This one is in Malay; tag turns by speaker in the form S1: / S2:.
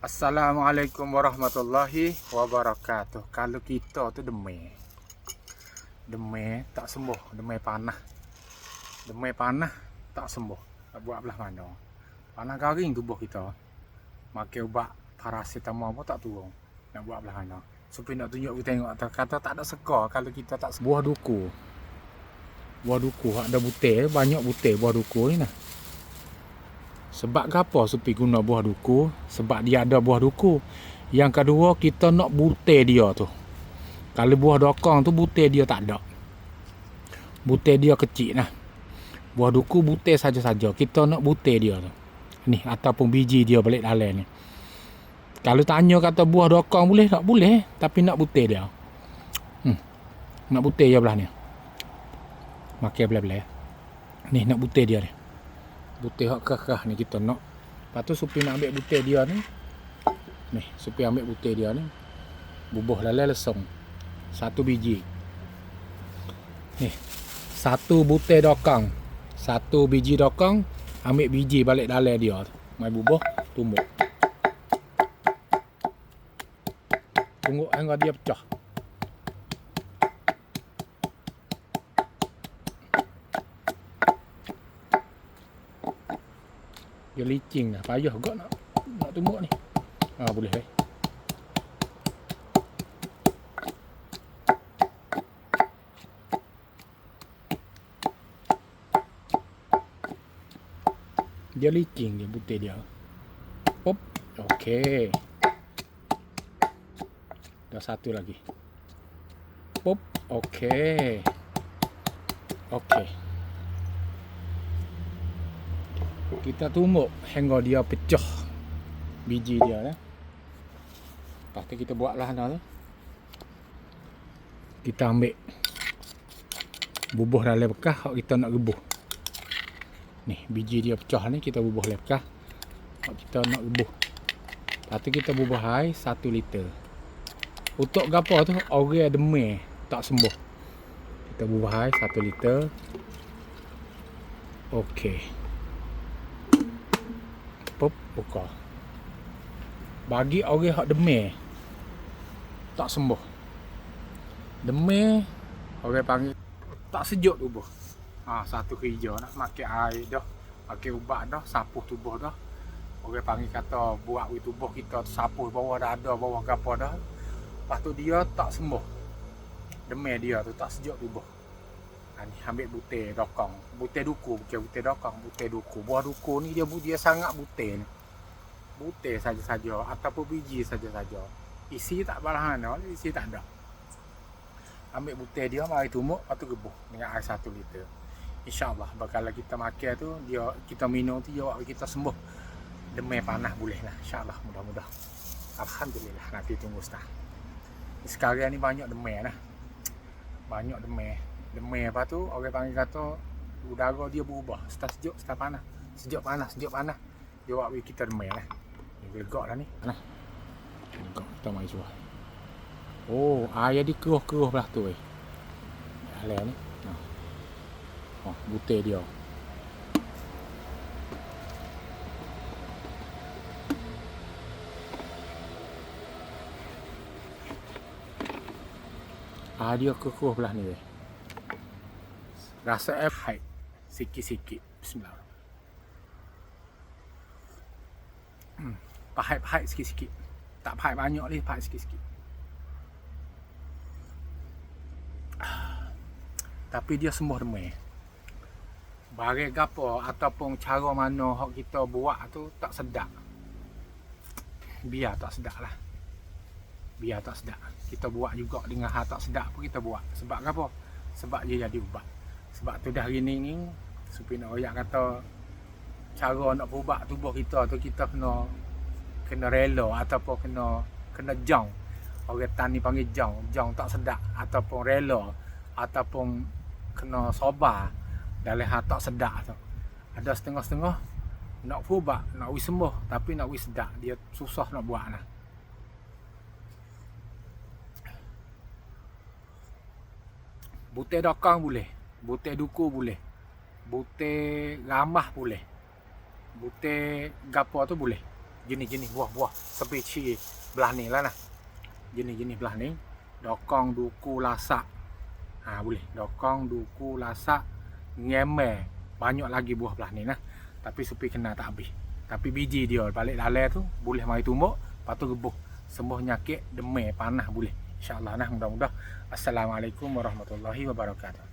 S1: Assalamualaikum warahmatullahi wabarakatuh. Kalau kita tu demam. Demam tak sembuh, demam panah. Demam panah tak sembuh. Nak buat belah mana? Panah garing tubuh kita. Makan ubat paracetamol pun tak turun. Nak buat belah mana? Supaya nak tunjuk kita tengok kata tak ada seka kalau kita tak sembuh. Buah duku. Buah duku ada butir, banyak butir buah duku ni nah. Sebab apa Supi guna buah duku? Sebab dia ada buah duku. Yang kedua, kita nak butir dia tu. Kalau buah dokong tu butir dia tak ada. Butir dia kecil nah. Buah duku butir saja-saja. Kita nak butir dia tu. Ni ataupun biji dia balik dalam ni. Kalau tanya kata buah dokong boleh tak? Boleh. Tapi nak butir dia. Hmm. Nak butir dia belah ni. Makan belah-belah. Ni nak butir dia ni butir hak kekah ni kita nak. Lepas tu Supi nak ambil butir dia ni. Ni, Supi ambil butir dia ni. Bubuh lalai lesong. Satu biji. Ni. Satu butir dokang. Satu biji dokang. Ambil biji balik dalam dia. Mai bubuh, tumbuk. Tunggu hingga dia pecah. Dia licin dah. Payah juga nak nak tumbuk ni. Ha boleh eh. Dia licin dia butir dia. Pop. Okey. Dah satu lagi. Pop. Okey. Okey. Kita tumbuk hingga dia pecah biji dia lah. Lepas tu kita buat lah tu. Kita ambil bubuh dalam bekas hak kita nak rebuh. Ni biji dia pecah ni kita bubuh dalam bekas hak kita nak rebuh. Lepas tu kita bubuh air 1 liter. Untuk gapo tu orang demam tak sembuh. Kita bubuh air 1 liter. Okey buka. Bagi orang hak demam tak sembuh. Demam orang panggil tak sejuk tubuh. Ha, satu hijau nak makan air dah, makan ubat dah, sapuh tubuh dah. Orang panggil kata buat wi tubuh kita sapuh bawah dada, bawah gapo dah. Lepas tu dia tak sembuh. Demam dia tu tak sejuk tubuh. Ha, ni ambil butir dokong. Butir duku bukan butir dokong, butir duku. Buah duku ni dia dia sangat butir ni. Butir saja-saja ataupun biji saja-saja. Isi tak barang mana, isi tak ada. Ambil butir dia mari tumbuk lepas tu gebuh dengan air 1 liter. InsyaAllah bakal kita makan tu dia kita minum tu dia kita sembuh. Demam panah boleh lah. InsyaAllah mudah-mudah. Alhamdulillah nanti tunggu setah. Sekarang ni banyak demam lah. Banyak demam demam apa tu orang panggil kata udara dia berubah start sejuk start panas sejuk panas sejuk panas dia buat kita demam lah ni gelegak lah ni. Panas gelegak kita mai suah oh air di keruh-keruh belah tu eh. Alah ni. Ha. oh butir dia. Ah dia keruh belah ni weh rasa F high. Sikit-sikit. Bismillah. Hmm. Pahit-pahit sikit-sikit. Tak pahit banyak ni pahit sikit-sikit. Tapi dia semua remeh barang apa ataupun cara mana hak kita buat tu tak sedap. Biar tak sedap lah. Biar tak sedap. Kita buat juga dengan hal tak sedap pun kita buat. Sebab apa? Sebab dia jadi ubat. Sebab tu dah hari ni Supi nak royak kata Cara nak berubah tubuh kita tu Kita kena Kena rela Ataupun kena Kena jang Orang tani panggil jang Jang tak sedap Ataupun rela Ataupun Kena sobar Dalam hal tak sedap tu. Ada setengah-setengah Nak berubah Nak wis sembuh Tapi nak wis sedap. Dia susah nak buat lah. Butir dokang boleh. Butir duku boleh. Butir ramah boleh. Butir gapo tu boleh. Jenis-jenis buah-buah spesies belah ni lah nah. Jenis-jenis belah ni. Dokong duku lasak. Ha boleh. Dokong duku lasak ngemel banyak lagi buah belah ni nah. Tapi supi kena tak habis. Tapi biji dia balik lalai tu boleh mari tumbuk. Lepas tu rebuh sembuh nyakit demam panas boleh. Insyaallah nah mudah-mudah. Assalamualaikum warahmatullahi wabarakatuh